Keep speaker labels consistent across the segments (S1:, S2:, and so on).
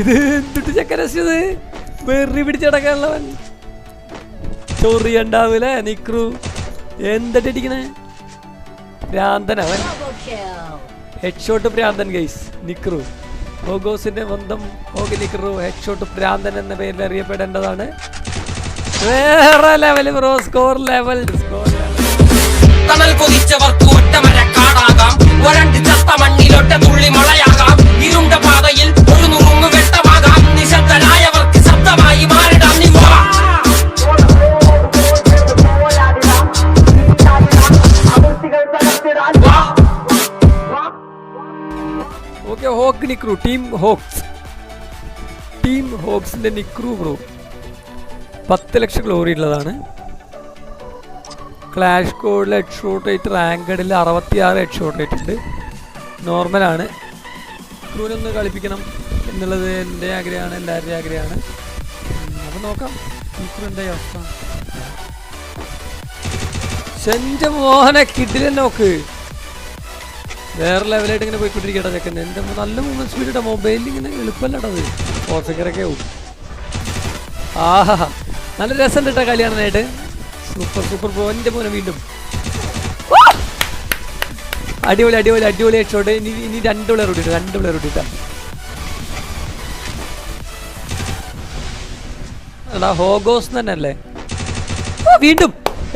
S1: ഇത് എന്തിട്ട് ചക്കരച്ചത് വെറി പിടിച്ചടക്കാനുള്ളവൻ ചൊറി ഉണ്ടാവൂലേ നിക്രു? എന്തട്ടിരിക്കണേ ഭ്രാന്തൻ
S2: അവൻ ഹെഡ്ഷോട്ട്
S1: ഹെഡ് ഷോട്ട് ഭ്രാന്തൻ ഗൈസ് നിക്രു. ഹോഗോസിന്റെ സ്വന്തം ഹോഗി നിക്രു. ഹെഡ് ഷോട്ട് ഭ്രാന്തൻ എന്ന പേരിൽ അറിയപ്പെടേണ്ടതാണ്. വേറെ level bro score level score level
S3: തണൽ കൊതിച്ചവർക്ക് ഒറ്റമര കാടാകാം. വരണ്ട് ചത്ത മണ്ണിലൊറ്റ തുള്ളി മഴയാകാം ഇരുണ്ട പാതയിൽ ഒരു നുറുങ്ങു വെട്ടമാകാം. നിശബ്ദരായവർക്ക് ശബ്ദമായി മാറിടാം. നീ
S1: okay hawk Nikru team Hawks. Team ഹോക്സിന്റെ Nikru bro പത്ത് ലക്ഷം ഗ്ലോറി ഉള്ളതാണ്. ക്ലാഷ് കോഡിൽ ഹെഡ് ഷോട്ട് റേറ്റ് റാങ്കഡിൽ അറുപത്തിയാറ് ഹെഡ് ഷോട്ട് റേറ്റ് ഉണ്ട് നോർമലാണ് ക്രൂനൊന്ന് കളിപ്പിക്കണം എന്നുള്ളത് എന്റെ ആഗ്രഹമാണ് എല്ലാവരുടെയും ആഗ്രഹമാണ്. അപ്പം നോക്കാം. ക്രൂന്റെ അവസ്ഥ? സെന്റെ മോഹനെ കിഡിലെ നോക്ക്. വേറെ ലെവലായിട്ട് ഇങ്ങനെ പോയിക്കൊണ്ടിരിക്കട്ടെ ചെക്കൻ. എന്റെ നല്ല മൂന്ന് സ്പീഡിട്ട മൊബൈലിൽ ഇങ്ങനെ എളുപ്പമല്ലടത് ഫോർഫിക്കറൊക്കെ ആവും. ആഹാ നല്ല രസം കേട്ടോ കളിയാണായിട്ട് സൂപ്പർ സൂപ്പർ ബ്രോ എന്റെ മോനെ വീണ്ടും. അടിപൊളി അടിപൊളി അടിപൊളി ഹെഡ്ഷോട്ട് ഇനി ഇനി രണ്ട് പിള്ളേർ കൂട്ടിട്ട് രണ്ട് പിള്ളേർ എടാ ഹോഗോസ് തന്നെ അല്ലേ? വീണ്ടും.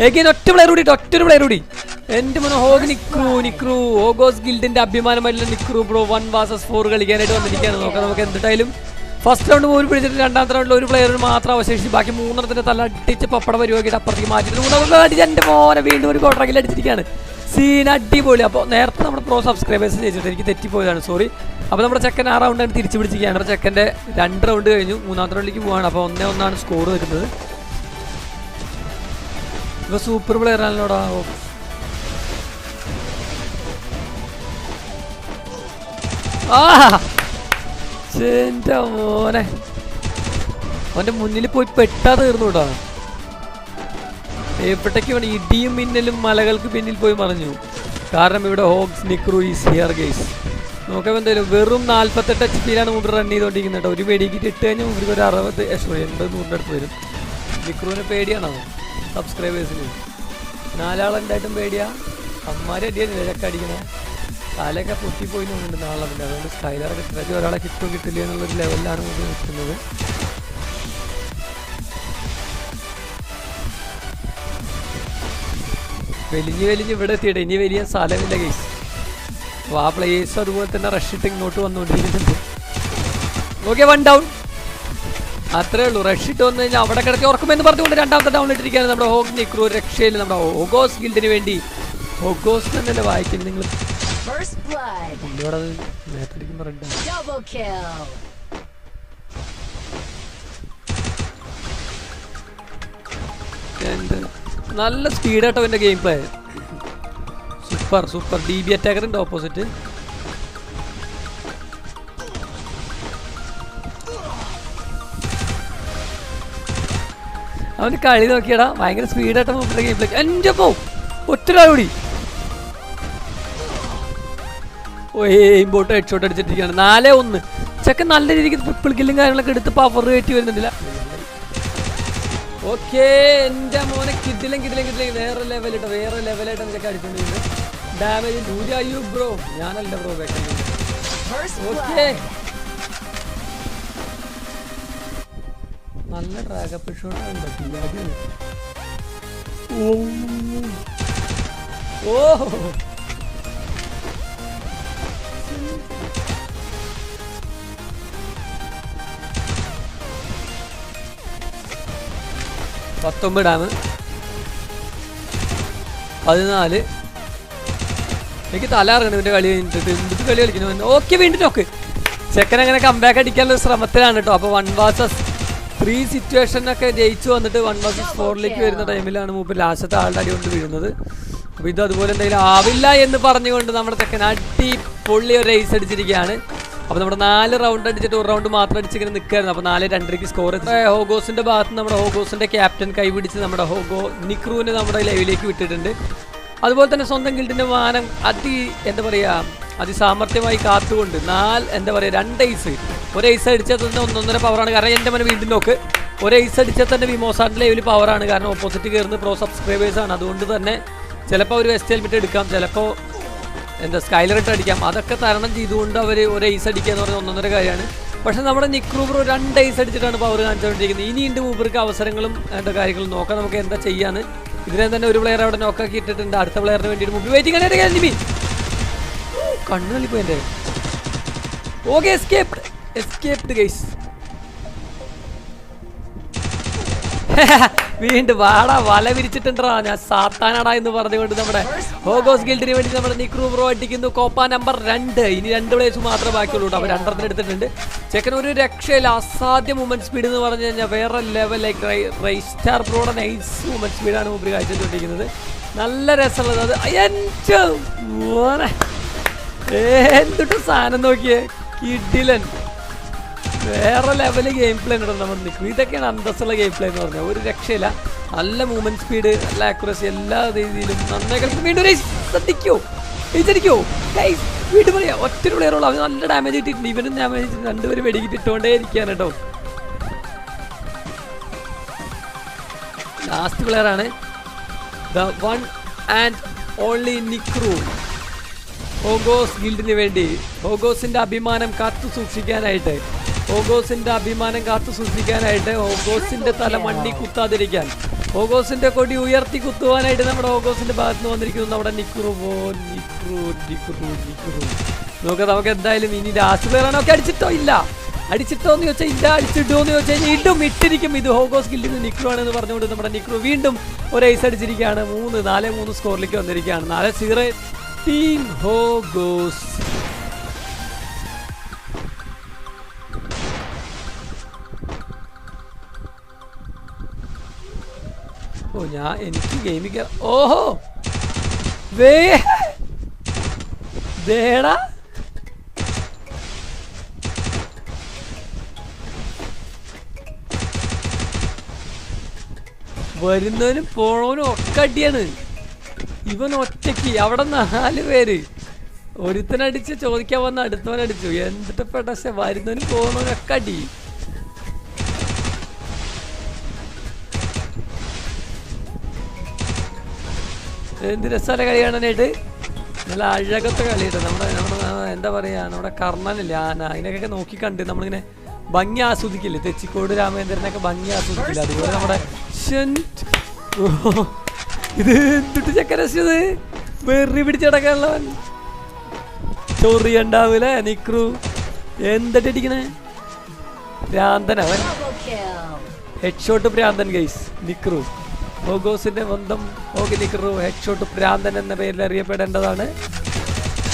S1: എഗൈൻ ഒറ്റ പ്ലെയർ കൂടി ഒറ്റ ഒരു പ്ലെയർ കൂടി. എന്റെ മോനെ ഹോഗ് നിക്രു നിക്രു ഹോഗോസ് ഗിൽഡിന്റെ അഭിമാനമല്ല Nikru bro one versus four കളിക്കാനായിട്ട് വന്നിരിക്കുകയാണ്. നോക്കാം നമുക്ക് എന്തിട്ടായാലും. ഫസ്റ്റ് റൗണ്ട് ഒരു പിടിച്ചിട്ട് രണ്ടാമത്തെ റൗണ്ടിൽ ഒരു പ്ലെയർ മാത്രം അവശേഷിച്ച് ബാക്കി മൂന്നെണ്ണത്തിന്റെ തല അടിച്ച് പപ്പട പരിപാടിയുടെ അപ്പുറത്തേക്ക് മാറ്റിയിട്ട് മൂന്നാമത്തെ അടിച്ച് എന്റെ മോനെ വീണ്ടും ഒരു കോട്ടറക്കിൽ അടിച്ചിരിക്കുകയാണ്. സീൻ അടിപൊളി. അപ്പോൾ നേരത്തെ നമ്മുടെ പ്രോ സബ്സ്ക്രൈബേഴ്സ് ചെയ്തിട്ട് എനിക്ക് തെറ്റിപ്പോയതാണ്. സോറി അപ്പോൾ നമ്മുടെ ചെക്കൻ ആ റൗണ്ടാണ് തിരിച്ചു പിടിച്ചിരിക്കുകയാണ്. നമ്മുടെ ചെക്കന്റെ രണ്ട് റൗണ്ട് കഴിഞ്ഞു. മൂന്നാമത്തെ റൗണ്ടിലേക്ക് പോവാണ്. അപ്പോൾ ഒന്നേ ഒന്നാണ് സ്കോർ വരുന്നത്. ഇപ്പൊ സൂപ്പർ പ്ലെയർ ആണല്ലോടാ. ആ മോനെ. അവന്റെ മുന്നിൽ പോയി പെട്ടാ തീർന്നു കേട്ടോ. വേണം? ഇടിയും മിന്നലും മലകൾക്ക് പിന്നിൽ പോയി മറിഞ്ഞു. കാരണം ഇവിടെ Hawks Nikru is here guys നോക്കാം എന്തായാലും വെറും നാല്പത്തെട്ട് എച്ച് പിയിലാണ് മുമ്പ് റൺ ചെയ്തുകൊണ്ടിരിക്കുന്നത് കേട്ടോ. ഒരു വെടിക്കിട്ട് ഇട്ട് കഴിഞ്ഞാൽ മുമ്പിൽ ഒരു അറുപത് സോറി എൺപത് നൂറിന്റെ വരും. നിക്രുവിനെ പേടിയാണോ? സബ്സ്ക്രൈബേഴ്സിന് നാലാളുണ്ടായിട്ടും പേടിയാ? അമ്മമാരെ അടിയാണ് ഇഴക്കെ തലയൊക്കെ പൊട്ടിപ്പോയി നിന്നുണ്ട് നാളെ പിന്നെ അതുകൊണ്ട് സ്കൈലർ ഇത്രയ്ക്ക് ഒരാളെ കിട്ടും കിട്ടില്ല എന്നുള്ളൊരു ലെവലിലാണ് നമുക്ക് നിൽക്കുന്നത്. വലിഞ്ഞ് വലിഞ്ഞ് ഇവിടെ എത്തിയിട്ട് ഇനി വലിയ സ്ഥലമില്ല കേസ് അപ്പോൾ ആ പ്ലേസ് അതുപോലെ തന്നെ റഷിട്ട് ഇങ്ങോട്ട് വന്നുകൊണ്ടിരിക്കുന്നുണ്ട്. ഓക്കെ വൺ ഡൗൺ അത്രേ ഉള്ളൂ. റഷിട്ട് വന്നു കഴിഞ്ഞാൽ അവിടെ കിടക്കി ഉറക്കുമെന്ന് പറഞ്ഞുകൊണ്ട് രണ്ടാമത്തെ ഡൗൺ ഇട്ടിരിക്കുകയാണ് നമ്മുടെ ഹോഗ് നിക്രു രക്ഷയിൽ നമ്മുടെ ഹോഗോസ് ഗിൽഡിന് വേണ്ടി. ഹോഗോസ് തന്നെ വായിക്കുന്നത് നിങ്ങൾ?
S2: First blood. Double kill.
S1: നല്ല സ്പീഡാട്ടോ എന്റെ game play super super D B attacker ഉണ്ട് ഓപ്പോസിറ്റ് അവന് കളി നോക്കിയടാ. ഭയങ്കര സ്പീഡായിട്ട് മുമ്പിലെ ഗെയിം പ്ലേ എന്റെ പോ ഒറ്റൊരാളൂടി ഓ ഇമ്പോട്ട് ഹെഡ് ഷോട്ട് അടിച്ചിട്ടിരിക്കുകയാണ്. നാലേ ഒന്ന്. ചെക്കൻ നല്ല രീതിക്ക് ട്രിപ്പിൾ കില്ലും കാര്യങ്ങളൊക്കെ എടുത്ത് പവർ കയറ്റി വരുന്നില്ല ഓക്കെ എന്റെ മോനെ കിട്ടിലും കിട്ടിലും കിട്ടിലും വേറെ ലെവലിട്ടോ വേറെ ലെവലായിട്ട് എന്തൊക്കെ അടിച്ചിട്ടുണ്ട് ഡാമേജ് ലൂജായു ബ്രോ ഞാനല്ല ബ്രോ ഓക്കെ. നല്ല ഡ്രാഗപ്പ് ഷോട്ടാണ് പറ്റില്ല ഓ. പത്തൊമ്പത് ഡാം പതിനാല്. എനിക്ക് തല ഇറങ്ങണം ഇവന്റെ കളി കഴിഞ്ഞിട്ട്. കളി കളിക്കുന്നു ഓക്കെ വീണ്ടും നോക്ക്. ചെക്കൻ അങ്ങനെ കമ്പാക്ക് അടിക്കാനുള്ള ശ്രമത്തിലാണ് കേട്ടോ അപ്പോൾ വൺ വാസസ് ത്രീ സിറ്റുവേഷനൊക്കെ ജയിച്ചു വന്നിട്ട് വൺ വാസസ് ഫോറിലേക്ക് വരുന്ന ടൈമിലാണ് മൂപ്പ് ലാസ്റ്റത്തെ ആളുടെ അടി കൊണ്ട് വീഴുന്നത്. അപ്പോൾ ഇത് അതുപോലെ എന്തെങ്കിലും ആവില്ല എന്ന് പറഞ്ഞുകൊണ്ട് നമ്മുടെ ചെക്കൻ അടി പൊള്ളി ഒരു റേസ് അടിച്ചിരിക്കുകയാണ്. അപ്പോൾ നമ്മുടെ നാല് റൗണ്ട് അടിച്ചിട്ട് ഒരു റൗണ്ട് മാത്രം അടിച്ച് ഇങ്ങനെ നിൽക്കായിരുന്നു അപ്പോൾ നാല് രണ്ടരയ്ക്ക് സ്കോർ ഹോഗോസിന്റെ ഭാഗത്ത് നമ്മുടെ ഹോഗോസിന്റെ ക്യാപ്റ്റൻ കൈപിടിച്ച് നമ്മുടെ ഹോഗോ നിക്രൂവിനെ നമ്മുടെ ലൈവിലേക്ക് വിട്ടിട്ടുണ്ട്. അതുപോലെ തന്നെ സ്വന്തം ഗിൽഡിന്റെ മാനം അതി എന്താ പറയാ അതിസാമർത്ഥ്യമായി കാത്തുകൊണ്ട് നാല് എന്താ പറയാ രണ്ട് ഐസ് ഒരു ഐസ് അടിച്ചാൽ തന്നെ ഒന്നൊന്നര പവറാണ് കാരണം എന്റെ മനെ വീണ്ടും നോക്ക്. ഒരു ഐസ് അടിച്ചാൽ തന്നെ വിമോസാന്റെ ലെവൽ പവറാണ് കാരണം ഓപ്പോസിറ്റ് കയറുന്നത് പ്രോ സബ്സ്ക്രൈബേഴ്സ് ആണ്. അതുകൊണ്ട് തന്നെ ചിലപ്പോൾ ഒരു വെസ്റ്റ് ഹെൽമെറ്റ് എടുക്കാം. ചിലപ്പോൾ എന്താ സ്കൈലർ ഇട്ട് അടിക്കാം. അതൊക്കെ തരണം ചെയ്തുകൊണ്ട് അവർ ഒരു ഐസ് അടിക്കുക എന്ന് പറഞ്ഞ ഒന്നൊന്നര കാര്യമാണ്. പക്ഷെ നമ്മുടെ നിക്രൂബർ രണ്ട് ഐസ് അടിച്ചിട്ടാണ് പവർ കാണിച്ചുകൊണ്ടിരിക്കുന്നത്. ഇനിയുണ്ട് മൂബർക്ക് അവസരങ്ങളും എന്താ കാര്യങ്ങളും നോക്കാം. നമുക്ക് എന്താ ചെയ്യാന്ന്. ഇതിനെ തന്നെ ഒരു പ്ലെയർ അവിടെ നോക്കാക്കി ഇട്ടിട്ടുണ്ട്. അടുത്ത പ്ലെയറിന് വേണ്ടിയിട്ട് മുമ്പ് വെയിറ്റിംഗ് ആയിട്ട് കണ്ണു തള്ളിപ്പോ എന്റെ. ഓക്കെ എസ്കേപ്ഡ് എസ്കേപ്ഡ് ഗൈസ് വീണ്ടും വാടാ വല വിരിച്ചിട്ടുണ്ടാ ഞാൻ സാത്താനാടാ എന്ന് പറഞ്ഞുകൊണ്ട് നമ്മുടെ ഹോഗോസ് ഗിൽഡിന് വേണ്ടി നമ്മുടെ നിക്രൂ ബ്രോ അടിക്കുന്നു. കോപ്പ നമ്പർ രണ്ട്. ഇനി രണ്ട് പ്ലേസ് മാത്രമേ ബാക്കിയുള്ളൂ. അവർ രണ്ടെണ്ണത്തിന് എടുത്തിട്ടുണ്ട്. ചെക്കൻ ഒരു രക്ഷയില്ല. അസാധ്യ മൂവ്മെന്റ് സ്പീഡ് എന്ന് പറഞ്ഞു കഴിഞ്ഞാൽ വേറെ ലെവൽ ലൈക്ക് സ്റ്റാർ ബ്രോയുടെ നൈസ് മൂവ്മെന്റ് സ്പീഡാണ് മുമ്പിൽ കാഴ്ചവെച്ചുകൊണ്ടിരിക്കുന്നത്. നല്ല രസമുള്ളത്. അത് എന്തിട്ട് സാധനം നോക്കിയേ? കിഡിലൻ. വേറെ ലെവൽ ഗെയിം പ്ലേ ഉണ്ട് നമ്മൾ നിൽക്കും ഇതൊക്കെയാണ് അന്തസ്സുള്ള ഗെയിം പ്ലേ എന്ന് പറഞ്ഞാൽ ഒരു രക്ഷയില്ല. നല്ല മൂവ്മെന്റ് സ്പീഡ് നല്ല ആക്യുറസി എല്ലാ രീതിയിലും നന്നായി വീണ്ടും. ശ്രദ്ധിക്കോ. ജയിച്ചടിക്കോ വീണ്ടും പറയാം. ഒറ്റ പ്ലെയറുള്ളൂ അവന് നല്ല ഡാമേജ് കിട്ടിയിട്ടുണ്ട്. ഇവനും ഡാമേജ് രണ്ടുപേരും വെടിക്കിട്ട് ഇട്ടുകൊണ്ടേ ഇരിക്കുകയാണ് കേട്ടോ. ലാസ്റ്റ് പ്ലെയർ ആണ് the one and only Nikru ഹോഗോസ് ഗിൽഡിന് വേണ്ടി. ഹോഗോസിന്റെ അഭിമാനം കാത്തു സൂക്ഷിക്കാനായിട്ട്. ഹോഗോസിന്റെ അഭിമാനം കാത്തു സൂക്ഷിക്കാനായിട്ട് ഓഗോസിന്റെ തല മണ്ണി കുത്താതിരിക്കാൻ. ഓഗോസിന്റെ കൊടി ഉയർത്തി കുത്തുവാനായിട്ട് നമ്മുടെ ഓഗോസിന്റെ ഭാഗത്ത് നിന്ന് വന്നിരിക്കുന്നു നമ്മുടെ നിക്രു പോ നിക്രു നിക്രു നോക്കാം നമുക്ക് എന്തായാലും ഇനി ലാസ്റ്റ് പ്ലെയർ ഒക്കെ അടിച്ചിട്ടോ? ഇല്ല. അടിച്ചിട്ടോ എന്ന് ചോദിച്ചാൽ ഇല്ല. അടിച്ചിട്ടോ എന്ന് ചോദിച്ചാൽ ഇടും. ഇട്ടിരിക്കും. ഇത് ഹോഗോസ് കില്ലിൽ നിന്ന് നിക്രു ആണെന്ന് പറഞ്ഞുകൊണ്ട് നമ്മുടെ നിക്രു വീണ്ടും ഒരു ഐസ് അടിച്ചിരിക്കുകയാണ്. മൂന്ന് നാല് മൂന്ന് സ്കോറിലേക്ക് വന്നിരിക്കുകയാണ്. നാല് സീറോ ടീം ഹോഗോസ് ഓ ഞാൻ എനിക്ക് ഗെയിമിൽ ഓഹോ! വേ ദേടാ! വരുന്നവനും പോണവനും ഒക്കെ അടിയാണ്. ഇവൻ ഒറ്റയ്ക്ക് അവിടെ നാല് പേര്. ഒരുത്തനടിച്ച് ചോദിക്കാൻ വന്ന അടുത്തവനടിച്ചു. എന്തിട്ട് പെടശ വരുന്നവനും പോണവനും ഒക്കെ അടി. എന്ത് രസമല്ല കളി കാണാനായിട്ട് നല്ല അഴകത്തെ കളിയിട്ട് നമ്മുടെ നമ്മുടെ എന്താ പറയാ നമ്മുടെ കർണനില്ലേ ആന അതിനൊക്കെ നോക്കി കണ്ട് നമ്മളിങ്ങനെ ഭംഗി ആസ്വദിക്കില്ലേ? തെച്ചിക്കോട് രാമേന്ദ്രനൊക്കെ ഭംഗി ആസ്വദിക്കില്ല? അതുപോലെ നമ്മുടെ. ഇത് എന്തിട്ട് ചക്കരശത് വെറി പിടിച്ചടക്കാനുള്ളവൻ ചൊറി ഉണ്ടാവൂലേ നിക്രു? എന്തിട്ടിരിക്കണേ ഭ്രാന്തനവൻ
S2: അവൻ.
S1: ഹെഡ് ഷോട്ട് ഭ്രാന്തൻ ഗൈസ് നിക്രു. ഓഗോസിന്റെ സ്വന്തം ഹെഡ് ഷോട്ട് ഭ്രാന്തൻ എന്ന പേരിൽ അറിയപ്പെടേണ്ടതാണ്.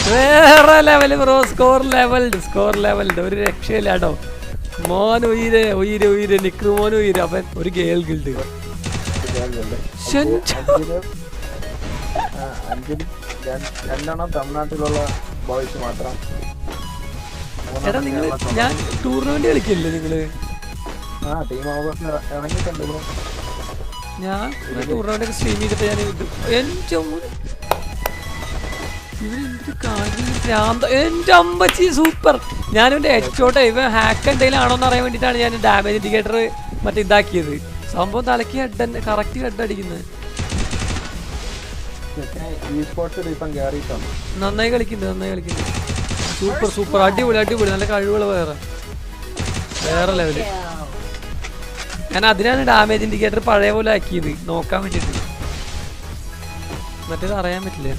S1: വേറെ level bro score level score level ഒരു രക്ഷയില്ല കേട്ടോ മോൻ ഉയിര് ഉയിര് ഉയിര് നിക്രു മോൻ ഉയിര് അവൻ ഒരു ഗേൾ ഗിൽഡ്.
S4: തമിഴ്നാട്ടിലുള്ള ബോയ്സ് മാത്രം
S1: ഞാൻ ടൂർണമെന്റ് കളിക്കില്ലേ നിങ്ങൾ?
S4: ആ ടീം
S1: ഞാൻ ടൂർണമെന്റ് സ്ട്രീം ചെയ്തിട്ട് ഞാൻ എന്റെ എന്റെ അമ്പച്ചി സൂപ്പർ ഞാനിവിടെ ഹെഡ്ഷോട്ട് ഇവ ഹാക്ക് എന്തെങ്കിലും ആണോ എന്ന് അറിയാൻ വേണ്ടിയിട്ടാണ് ഞാൻ ഡാമേജ് ഇൻഡിക്കേറ്റർ മറ്റേ ഇതാക്കിയത്. സംഭവം തലക്കി ഹെഡ് കറക്റ്റ് ഹെഡ് അടിക്കുന്നത് നന്നായി കളിക്കുന്നു നന്നായി കളിക്കുന്നു സൂപ്പർ സൂപ്പർ അടിപൊളി അടിപൊളി. നല്ല കഴിവുകൾ വേറെ വേറെ
S2: ലെവൽ.
S1: ഞാൻ അതിനാണ് ഡാമേജ് ഇൻഡിക്കേറ്റർ പഴയ പോലെ ആക്കിയത്. നോക്കാൻ വേണ്ടിട്ട്. മറ്റേത് അറിയാൻ പറ്റില്ല?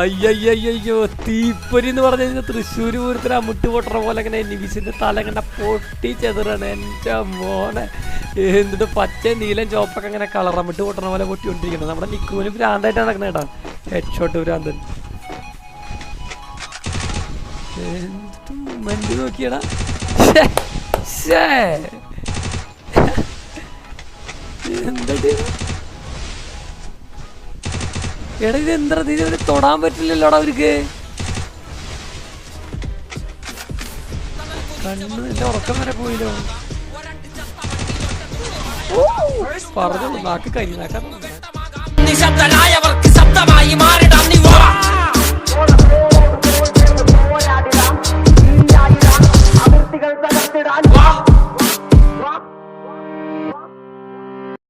S1: അയ്യയ്യോ തീപ്പൊരി എന്ന് പറഞ്ഞു കഴിഞ്ഞാൽ തൃശ്ശൂർ പൂരത്തിന് അമുട്ട് പൊട്ടണ പോലെ അങ്ങനെ നിവിസിന്റെ തല കണ്ട പൊട്ടി ചെതറാണ്. എന്റെ മോനെ. എന്നിട്ട് പച്ച നീലം ചോപ്പൊക്കെ അങ്ങനെ കളർ കളറമിട്ട് പൊട്ടണ പോലെ പൊട്ടിക്കൊണ്ടിരിക്കുന്നത് നമ്മുടെ നിക്കുവിന് ഭ്രാന്തായിട്ടാണ് നടക്കുന്നത് കേട്ടോ ഹെഡ് ഷോട്ട് ഭ്രാന്തൻ. മഞ്ഞ് നോക്കിയടാ. എന്തടി? എടാ ഇത് എന്താ ഇത് ഇവർ തൊടാൻ പറ്റില്ലല്ലോടാ അവർക്ക്. കണ്ണ് എന്റെ ഉറക്കം വരെ പോയില്ലോ. പറഞ്ഞു നാക്ക് കരി നാക്കാൻ
S3: നിശബ്ദനായവർക്ക് ശബ്ദമായി മാറിടാം നീ വാ.